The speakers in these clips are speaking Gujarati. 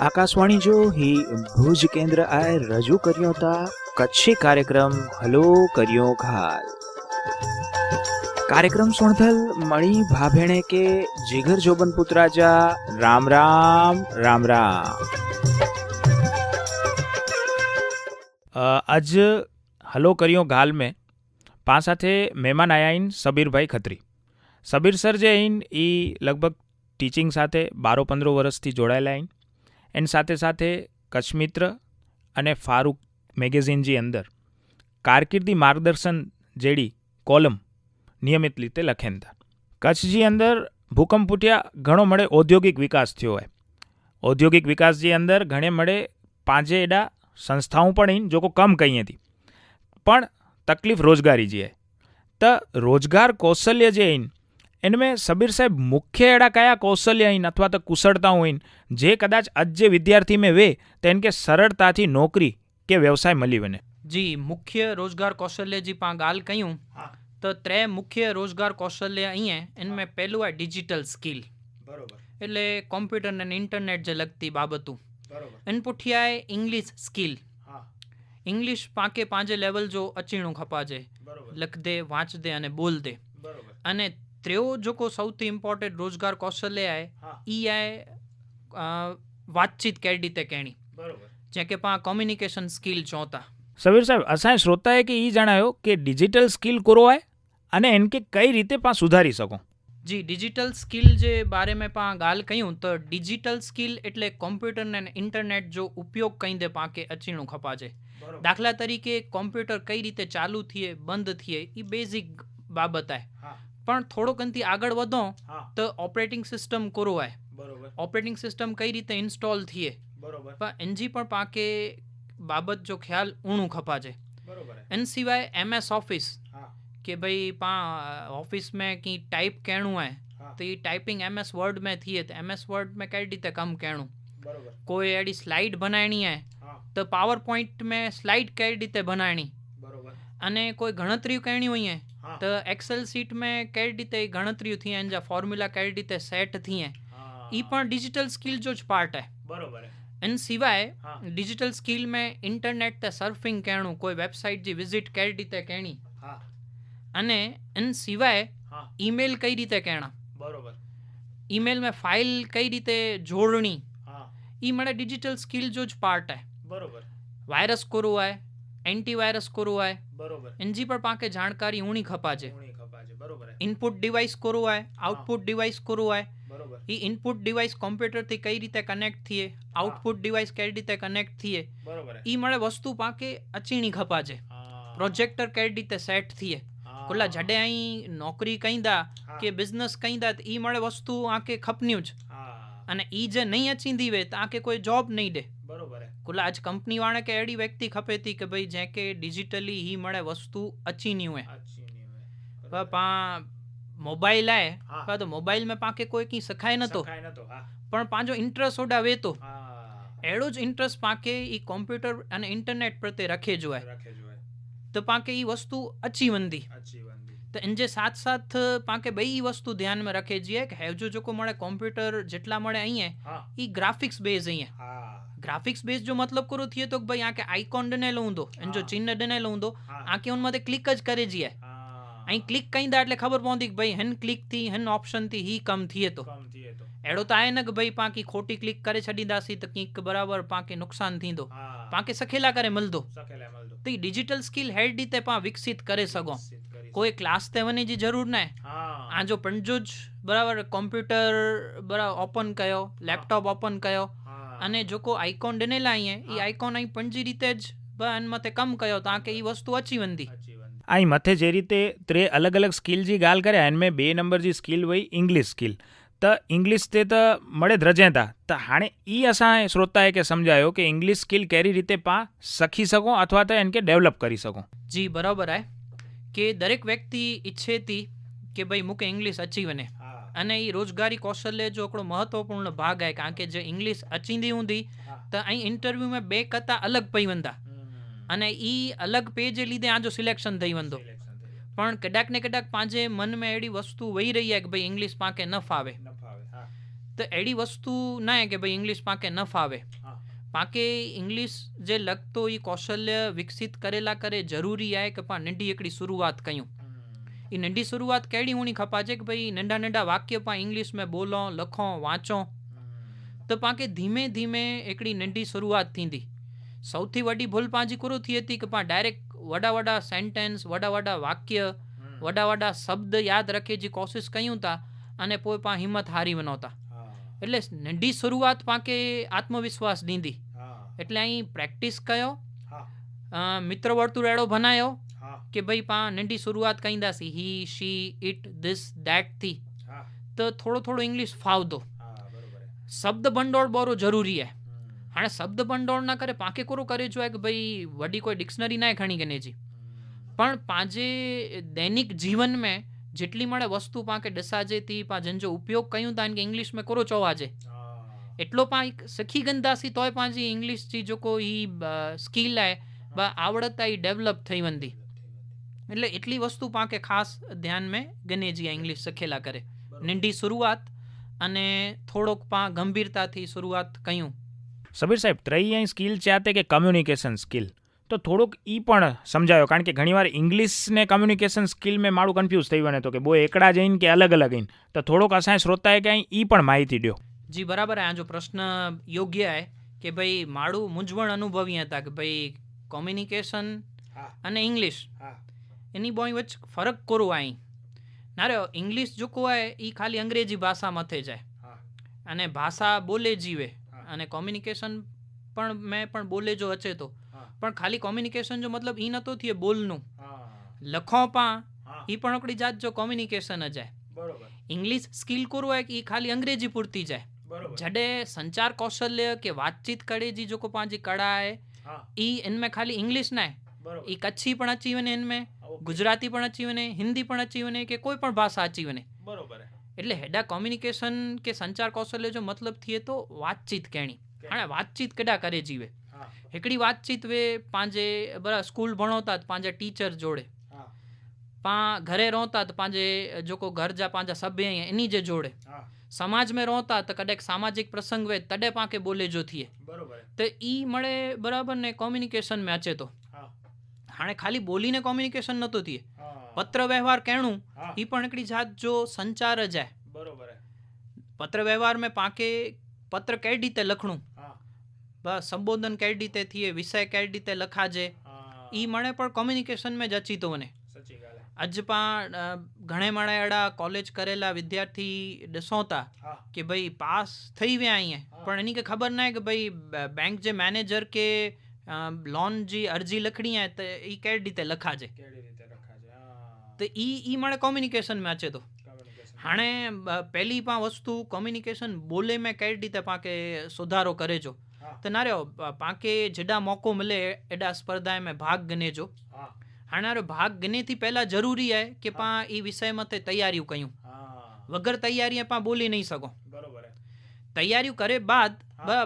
આકાશવાણી જો ही ભુજ કેન્દ્ર આય રજૂ કર્યો હતા કચ્છી કાર્યક્રમ હલો કર્યો ઘાલ. કાર્યક્રમ સોણધલ મણી ભાભેણે કે જીગર જોબન પુત્રાજા રામ રામ રામ રામ. આજ હલો કર્યો ગાલ में પા સાથે મહેમાન આયા ઇન સબીરભાઈ ખત્રી. સબીર સર જે ઇન એ લગભગ ટીચિંગ સાથે બારો પંદરો વર્ષથી જોડાયેલા આઈન એની સાથે સાથે કચ્છ મિત્ર અને ફારૂક મેગેઝિનજી અંદર કારકિર્દી માર્ગદર્શન જેડી કોલમ નિયમિત રીતે લખેન હતા કચ્છજી અંદર ભૂકંપ ફૂટ્યા ઘણો મળે ઔદ્યોગિક વિકાસ થયો હોય. ઔદ્યોગિક વિકાસજી અંદર ઘણે મળે પાંજે એડા સંસ્થાઓ પણ અહીં જોકો કમ કહી હતી પણ તકલીફ રોજગારી જે તો રોજગાર કૌશલ્ય જે અહીં એનમે સબીર સાહેબ મુખ્ય એડા કયા કૌશલ્ય અહીં અથવા તો કુશળતા હોઈન જે કદાચ આજ જે વિદ્યાર્થી મેં વે તો એને કે સરળતાથી નોકરી કે વ્યવસાય મળી બને જી મુખ્ય રોજગાર કૌશલ્ય જી પા ગાલ કહ્યું તો ત્રે મુખ્ય રોજગાર કૌશલ્ય અહીંયા એનમે પહેલું આ ડિજિટલ સ્કિલ. બરોબર. એટલે કોમ્પ્યુટર અને ઇન્ટરનેટ જે લગતી બાબતું. એન પુઠિયાએ ઇંગ્લિશ સ્કિલ. ઇંગ્લિશ પાંકે પાંજે લેવલ જો અચીણું ખપાજે. લખ દે વાંચ દે અને બોલ દે. અને ત્રેવો જોકો સૌથી ઇમ્પોર્ટન્ટ રોજગાર કૌશલ્યાએ ઈ આય વાતચીત કેવી રીતે કેણી. બરોબર. જે કે પા કોમ્યુનિકેશન સ્કિલ જોતા સમીર સાહેબ અસાય શ્રોતાએ કે ઈ જણાયો કે ડિજિટલ સ્કિલ કોરોવાય અને એને કે કઈ રીતે પા સુધારી શકો? જી ડિજિટલ સ્કિલ જે બારે મેં પા ગાલ કહ્યું તો ડિજિટલ સ્કિલ એટલે કોમ્પ્યુટર ને ઇન્ટરનેટ જો ઉપયોગ કહી દે પા કે અચીણું ખપાજે. દાખલા તરીકે કોમ્પ્યુટર કઈ રીતે ચાલુ થઈએ બંધ થઈએ એ બેઝિક બાબત આય. પણ થોડોક અંતિ આગળ વધો તો ઓપરેટિંગ સિસ્ટમ કોરોવાય. બરોબર. ઓપરેટિંગ સિસ્ટમ કઈ રીતે ઇન્સ્ટોલ થઈએ? બરોબર. પણ એનજી પણ પાકે બાબત જો ખ્યાલ ઊણું ખપાજે. બરોબર. એન સિવાય એમએસ ઓફિસ કે ભાઈ પા ઓફિસ મેં કઈ ટાઈપ કેણું હે. તો એ ટાઈપિંગ એમએસ વર્ડ મેં થઈએ તો એમએસ વર્ડ મેં કઈ રીતે કમ કેણું કોઈ એડી સ્લાઇડ બનાવી હે. તો પાવર પોઈન્ટ મેં સ્લાઇડ કઈ રીતે બનાવી અને કોઈ ગણતરીઓ કરણી હોય त એક્સેલ સીટ में કઈ રીતે ઈ ગણતરીઓ થी आहिनि जा ફોર્મ્યુલા કઈ રીતે સેટ थी आहिनि હા ઈ પણ ડિજિટલ સ્કિલ જો જ પાર્ટ आहे બરોબર હે. એન સિવાય હા ડિજિટલ સ્કિલ में ઇન્ટરનેટ તે સર્ફિંગ કહેણું કોઈ વેબસાઇટ जी વિઝિટ કઈ રીતે કરણી હા અને એન સિવાય હા ઈમેલ કઈ રીતે કહેણા બરોબર ઈમેલ में ફાઇલ કઈ રીતે જોડણી હા ઈ મળે ડિજિટલ સ્કિલ જો જ પાર્ટ आहे બરોબર વાયરસ કરવો आहे એન્ટીવાયરસ કોરું આય બરોબર. એનજી પર પાંકે જાણકારી ઊણી ખપાજે. ઊણી ખપાજે બરોબર ઇનપુટ ડિવાઇસ કોરું આય આઉટપુટ ડિવાઇસ કોરું આય બરોબર. ઈ ઇનપુટ ડિવાઇસ કોમ્પ્યુટરથી કઈ રીતે કનેક્ટ થીએ આઉટપુટ ડિવાઇસ કઈ રીતે કનેક્ટ થીએ બરોબર ઈ મળે વસ્તુ પાંકે અચીણી ખપાજે. પ્રોજેક્ટર કઈ રીતે સેટ થીએ કોલા જડે આઈ નોકરી કઈંદા કે બિઝનેસ કઈંદા ઈ મળે વસ્તુ આંકે ખપન્યું જ. અને ઈ જે નહીં અચીંદી વે તો આંકે કોઈ જોબ નહીં દે. કુલ આજ કંપની વાળે કે એડી વ્યક્તિ ખપે હતી કે ભાई જે કે ડિજિટલી ही મળે વસ્તુ અચી ની હોય. અચી ની હોય પર પા મોબાઈલ આય પા તો મોબાઈલ મે પાકે કોઈ કી સખાય નતો. સખાય નતો હા. પણ પાંજો ઇન્ટરેસ્ટ ઓડા વેતો. એડો જ ઇન્ટરેસ્ટ પાકે ઈ કોમ્પ્યુટર અને ઇન્ટરનેટ પ્રત્યે રખે જોય રખે જોય તો પાકે ઈ વસ્તુ અચી વંદી. અચી તો એન જે સાથ સાથ પાંકે બે ઈ વસ્તુ ધ્યાનમાં રાખે છીએ કે હેવજો જોકો મળે કોમ્પ્યુટર જેટલા મળે અહીંયા ઈ ગ્રાફિક્સ બેઝ અહીંયા. ગ્રાફિક્સ બેઝ જો મતલબ કરો થઈએ તો ભાઈ આકે આઇકોન ડને લઉં દો એન જો ચિહ્ન ડને લઉં દો આકે ઉન માથે ક્લિક જ કરે જીએ. અહીં ક્લિક કઈ દા એટલે ખબર પહોંચી કે ભાઈ હેન ક્લિકથી હેન ઓપ્શનથી હી કમ થઈએ તો. એડો તો આય ને કે ભાઈ પાંકી ખોટી ક્લિક કરે છડી દાસી તો કીક બરાબર પાંકે નુકસાનથી દો. પાંકે સખેલા કરે મલ દો. સખેલા મલ દો. તો ડિજિટલ સ્કિલ હેડ દીતે પા વિકસિત કરે સગો. કોઈ ક્લાસ લેવાની જે જરૂર ને આ જો પંજુ જ બરાબર કોમ્પ્યુટર બરાબર ઓપન કયો લેપટોપ ઓપન કયો અને જો કો આઇકોન ડનેલા અહીંયા એ આઇકોન અહીં પંજી રીતે જ બન મતે કમ કયો તા કે એ વસ્તુ અચી વંદી અહીં મથે જે રીતે ત્રે અલગ અલગ સ્કિલ જી ગાલ કર્યા એને મેં બે નંબર જી સ્કિલ વઈ ઇંગ્લિશ સ્કિલ त इंग्लिश ते त मड़े रजंदा त हाणे ई असां श्रोता खे सम्झायो की इंग्लिश स्किल कहिड़ी रीते पाण सखी सघूं अथवा त हिन खे डेवलप करी सघूं जी बराबरि आहे કે દરેક વ્યક્તિ ઈચ્છે હતી કે ભાઈ મૂકે ઇંગ્લિશ અચીવને અને એ રોજગારી કૌશલ્ય જો આપણો મહત્વપૂર્ણ ભાગ આય કારણ કે જે ઇંગ્લિશ અચીંદી ઊંધી તો અહીં ઇન્ટરવ્યુમાં બે કરતાં અલગ પઈ વંદા. અને એ અલગ પેજ લીધે આજો સિલેક્શન થઈ વંદો. પણ કદાચ ને કદાચ પાંજે મનમાં એડી વસ્તુ વહી રહી છે કે ભાઈ ઇંગ્લિશ પાકે ન ફાવે તો એડી વસ્તુ ના કે ભાઈ ઇંગ્લિશ પાકે ન ફાવે પાકે ઇંગ્લિશ જે લગતો એ કૌશલ્ય વિકસિત કરેલા કરે જરૂરી આય કે પણ નંઢી એકડી શરૂઆત કયું. એ નંઢી શરૂઆત કેડી હુણી ખપાજે કે ભાઈ નંઢા નંઢા વાક્ય પણ ઇંગ્લિશ મેં બોલો લખો વાંચો. તો પાકે ધીમે ધીમે એકડી નંઢી શરૂઆત થીંદી સૌથી વડી ભૂલ પાંજી કુરુ થઈ હતી કે પણ ડાયરેક્ટ વડા વડા સેન્ટેન્સ વડા વડા વાક્ય વડા વડા શબ્દ યાદ રખે જે કોશિશ કયું તા અને પોઈ પા હિંમત હારી વનોતા એટલે નંઢી શરૂઆત પાકે આત્મવિશ્વાસ દીંધી. એટલે અહીં પ્રેક્ટિસ કયો. મિત્ર વર્તુળેડો ભનાયો કે ભાઈ પા નંઢી શરૂઆત કહીંદાસી હી શી ઇટ ધીસ દેટથી. તો થોડો થોડો ઇંગ્લિશ ફાવતો શબ્દ ભંડોળ બરો જરૂરી હે. હાણે શબ્દ ભંડોળ ના કરે પાકે કોરો કરે જો કે ભાઈ વડી કોઈ ડિક્શનરી ના ઘણી ગને જી પણ પાંજે દૈનિક જીવન મેં જેટલી મળે વસ્તુ પાકે ડસાજે થી પા જન જો ઉપયોગ કયું તાન કે ઇંગ્લિશ મેં કોરો ચોવાજે. એટલो पाण सिखी कंदासीं तोइ पंहिंजी इंग्लिश जी जेको हीअ स्किल आहे ॿ आवड़त आहे डेवलप थी वेंदी એટલે એટલી વસ્તુ પાણ કે ખાસ ધ્યાન મેં ગને જી ઇંગ્લિશ શીખેલા કરે. નિંડી શરૂઆત અને થોડોક પાણ ગંભીરતાથી શરૂઆત કયું. સબીર સાહેબ ત્રઈ અહીં સ્કિલ ચાતે કે કમ્યુનિકેશન સ્કિલ તો થોડુંક એ પણ સમજાયો કારણ કે ઘણીવાર ઇંગ્લિશને કમ્યુનિકેશન સ્કિલ મેં મારું કન્ફ્યુઝ થઈ વને તો કે બો એકડા જઈને કે અલગ અલગ જઈને તો થોડોક અસાય શ્રોતાએ કે અહીં એ પણ માહિતી દો જી બરાબર. આ જો પ્રશ્ન યોગ્ય હે કે ભાઈ માળું મૂંઝવણ અનુભવી હતા કે ભાઈ કોમ્યુનિકેશન અને ઇંગ્લિશ એની બોય વચ્ચે ફરક કરું અહીં ના રે ઇંગ્લિશ જો કહેવાય એ ખાલી અંગ્રેજી ભાષા મથે જાય. અને ભાષા બોલે જીવે. અને કોમ્યુનિકેશન પણ મેં પણ બોલે જો અચે તો. પણ ખાલી કોમ્યુનિકેશન જો મતલબ એ નતો થયે બોલનું. લખો પા એ પણ આપણી જાત જો કોમ્યુનિકેશન જ જાય ઇંગ્લિશ સ્કિલ કરવું હોય કે એ ખાલી અંગ્રેજી પૂરતી જાય જડે સંચાર કૌશલ્ય કે વાતચીત करे जी जेको पंहिंजी कड़ा आहे ई इन में खाली इंग्लिश न आहे ई कच्छी पण अची वञे इन में ગુજરાતી પણ અચી વને હિન્દી પણ અચી વને કે કોઈ પણ ભાષા અચી વને બરોબર એટલે હેડા કોમ્યુનિકેશન કે સંચાર કૌશલ્ય જો મતલબ थिए તો વાતચીત કહેણી અને વાતચીત કેડા કરે જીવે? हिकिड़ी વાતચીત વે પાંજે બરા સ્કૂલ ભણોતા પાંજે ટીચર જોડે. पाण घरे रहूं था त पंहिंजे जेको घर जा पंहिंजा सभ्य आहिनि इन जे जोड़े समाज में रहूं था त कॾहिं सामाजिक प्रसंग वे तॾहिं पाण खे ॿोले जो थिए त ई मड़े बराबरि ने कॉम्युनिकेशन में अचे थो हाणे ख़ाली ॿोली ने कॉम्युनिकेशन नथो थिए पत्र व्यवहार करणो हीअ पण हिकिड़ी जात जो संचार ज आहे बराबरि पत्र व्यवहार में पाण खे पत्र कहिड़ी रीते लखणो बसि संबोधन कहिड़ी रीते थिए विषय कहिड़ी रीते लखाइजे ई मणे पर कम्युनिकेशन में ज अची थो वञे અજ પણ ઘણે મણે એડા કોલેજ કરેલા વિદ્યાર્થી ॾिसूं था કે ભાઈ પાસ થઈ विया ईअं પણ इन्ही खे ख़बर न आहे की भई बैंक जे मैनेजर खे લોન જી અરજી લખણી आहे त ई कहिड़ी રીતે લખાજે? તો એ એ મને કોમ્યુનિકેશન में अचे थो हाणे પહેલી પા વસ્તુ કોમ્યુનિકેશન બોલે में कहिड़ी રીતે પાકે સુધારો કરે જો. त न रहियो पांखे जेॾा मौक़ो मिले एॾा स्पर्धा में भाग ॻणे जो આનારો ભાગ ગનેથી પહેલાં જરૂરી હે કે પા એ વિષયમાં તે તૈયારીઓ કયું. વગર તૈયારી પા બોલી નહીં શકો. બરોબર તૈયારીઓ કરે બાદ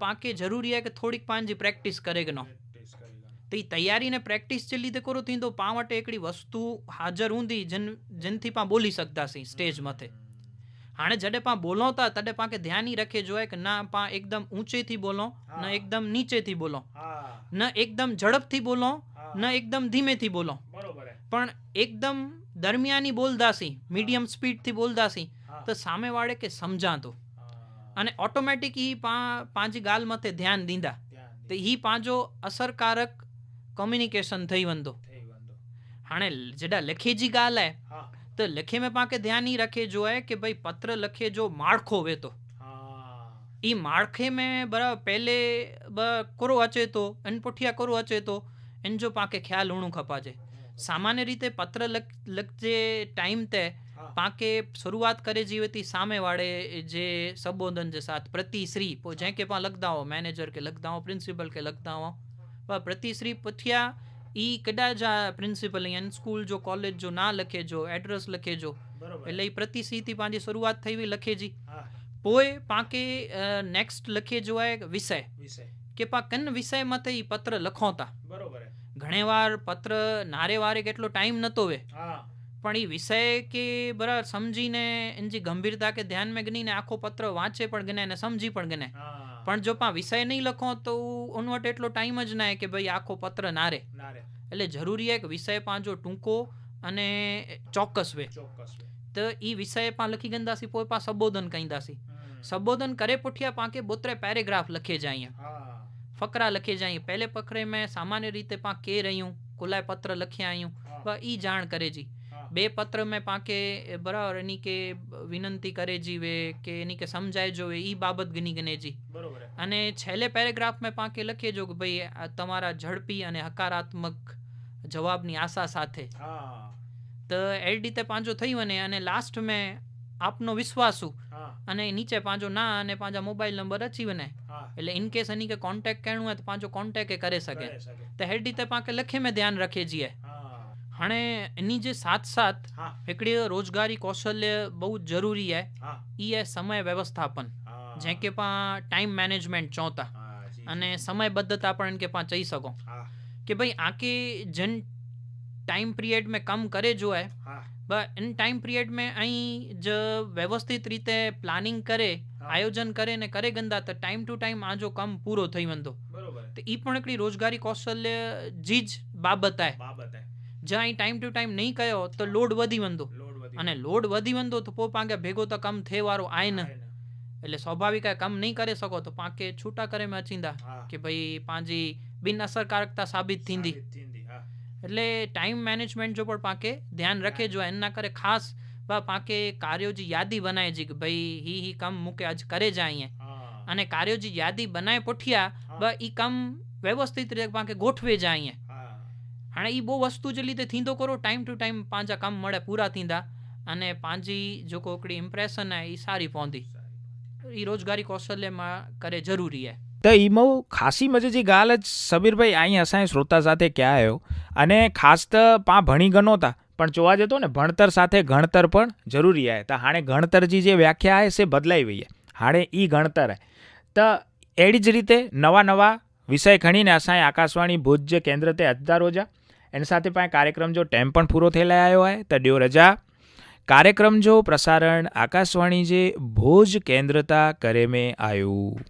પાકે જરૂરી હે કે થોડીક પાંજી પ્રેક્ટિસ કરે કે ન. તો એ તૈયારીને પ્રેક્ટિસ જે લીધે કરો થી તો પા માટે એકડી વસ્તુ હાજર ઊંધી જન જનથી પા બોલી શકતા સી સ્ટેજ માથે. હાણે જડે પા બોલોતા તડે પા કે ધ્યાન ઈ રખે જોય કે ના પા એકદમ ઊંચેથી બોલો ન એકદમ નીચેથી બોલો ન એકદમ ઝડપથી બોલો ન એકદમ ધીમેથી બોલો. પણ એકદમ દરમિયાની બોલદાસી મીડિયમ સ્પીડથી બોલદાસી તો સામેવાળે કે સમજાતું. અને ઓટોમેટિક એ પાંજી ગાલ મથે ધ્યાન દીધા તો એ પાંજો અસરકારક કોમ્યુનિકેશન થઈ વંદો. હાણે જેડા લખેજી ગાલ હે તો લખે મેં પાંકે ધ્યાન ઈ રખે જો હે કે ભાઈ પત્ર લખે જો માળખો વેતો. એ માળખે મેં બરાબર પહેલે કોરો અચે તો અનપોઠિયા કોરો અચે તો એને જો પાંકે ખ્યાલ ઉણું ખપાજે સામાન્ય રીતે પત્ર લખ લખજે ટાઈમ તે પાંકે શરૂઆત કરે જીવેતી સામેવાળે જે સંબોધન જે સાથ પ્રતિશ્રી જે કે પા લખદાઓ મેનેજર કે લખદાઓ પ્રિન્સિપલ કે લખદાઓ પણ પ્રતિશ્રી પથિયા એ કદાચ આ પ્રિન્સિપલ અહીંયા સ્કૂલ જો કોલેજ જો ના લખે જો એડ્રેસ લખે જો એટલે એ પ્રતિશ્રીથી પાંજી શરૂઆત થઈ લખે જી પોએ પાંકે નેક્સ્ટ લખે જોવાય વિષય વિષય કે પા કન વિષય માટે એ પત્ર લખોતા. બરોબર ઘણી વાર પત્ર નારે વારે કેટલો ટાઈમ નતો વે. પણ એ વિષય કે બરાબર સમજીને એની ગંભીરતા કે ધ્યાન મેં ગણીને આખો પત્ર વાંચે પણ ગણે અને સમજી પણ ગણે પણ જો પા વિષય નહીં લખો તો ઓનવટ એટલો ટાઈમ જ ના કે ભાઈ આખો પત્ર નારે. એટલે જરૂરી એક વિષય પાંજો ટૂંકો અને ચોક્કસ વે. ચોક્કસ તો એ વિષય પા લખી ગંદાસી પોય પા સંબોધન કહીદાસી સંબોધન કરે પુઠિયા પાંકે બોત્રે પેરેગ્રાફ લખે જાય અહીંયા. ફકરા લખે જાય. પહેલે પકરે મેં સામાન્ય રીતે પા કે રહ્યું કોલાય પત્ર લખ્યા આયું. બ ઈ જાણ કરે જી. બે પત્ર મેં પાકે બરાબર એની કે વિનંતી કરે જીવે કે એની કે સમજાય જોવે ઈ બાબત ગની ગને જી. બરોબર અને છેલ્લે પેરેગ્રાફ મેં પાકે લખે જો કે ભાઈ તમારા ઝડપી અને હકારાત્મક જવાબની આશા સાથે. તો એ રીતે પાંજો થયું અને અને લાસ્ટ મેં આપનો વિશ્વાસુ અને નીચે પાંજો ના અને પાંજા મોબાઈલ નંબર અચીવને એટલે इन केस हनी के कांटेक्ट करणो आहे त पंहिंजो कांटेक्ट करे सघे त हेॾी त पाण खे लखे में ध्यानु रखेजीए हाणे इन जे साथ साथ हिकिड़ी रोज़गारी कौशल्य બહુ ज़रूरी आहे ઈ आहे સમય વ્યવસ્થાપન जंहिंखे पाण टाइम मैनेजमेंट चऊं था અને સમયબદ્ધતા પણ કે પાण ચઈ સકો કે ભાई आके जिन टाइम पीरियड में कम करे जो है इन टाइम पीरियड में ऐं જ વ્યવસ્થિત રીતે પ્લાનિંગ કરે આયોજન કરે ને કરે ગંદા તો ટાઈમ ટુ ટાઈમ આજો કામ પૂરો થઈ વંદો. તો એ પણ એકડી રોજગારી કૌશલ્ય જીજ બાબત આય જ્યાં અહીં ટાઈમ ટુ ટાઈમ નહીં કયો તો લોડ વધી વંદો. અને લોડ વધી વંદો તો પોપ આગે ભેગો તો કમ થે વારો આય ને. એટલે સ્વાભાવિક આ કામ નહીં કરી શકો તો પાકે છૂટા કરે મેં અચિંદા કે ભાઈ પાંજી બિન અસરકારકતા સાબિત થીંદી. એટલે ટાઈમ મેનેજમેન્ટ જો પણ પાકે ધ્યાન રાખે જો એના કરે ખાસ વા પાકે કાર્યો જે યાદી બનાય જી કે ભાઈ હી હી કામ મુકે આજ કરે જાઈએ અને કાર્યો જે યાદી બનાય પોઠિયા વા ઈ કામ વ્યવસ્થિત રીતે પાકે ગોઠવે જાઈએ હાણે ઈ બહુ વસ્તુ જે લીધે થીંદો કરો ટાઈમ ટુ ટાઈમ પાંજા કામ મળે પૂરા થીંદા અને પાંજી જો કોકડી ઇમ્પ્રેશન હે ઈ સારી પોંધી. ઈ રોજગારી કૌશલ્યમાં કરે જરૂરી હે. તો એમાં ખાસી મજે જે ગાલ જ સબીરભાઈ અહીં અસાંય શ્રોતા સાથે ક્યાં આવ્યો અને ખાસ તો પા ભણી ગણોતા પણ જોવા જતો ને, ભણતર સાથે ગણતર પણ જરૂરી आहे તો હાणे ગણતરજી જે વ્યાખ્યા आहे સે બદલાઈ વહી હાणे ઈ ગણતર તો એડી જ રીતે નવા નવા વિષય ખણીને અસાંય આકાશવાણી, ભુજ જે કેન્દ્ર તે અજતા રોજા એની સાથે પણ કાર્યક્રમ જો ટાઈમ પણ પૂરો થયેલા આવ્યો હોય, તો ડ્યો રજા. કાર્યક્રમ જો પ્રસારણ આકાશવાણી જે ભોજ કેન્દ્રતા કરે મેં આવ્યું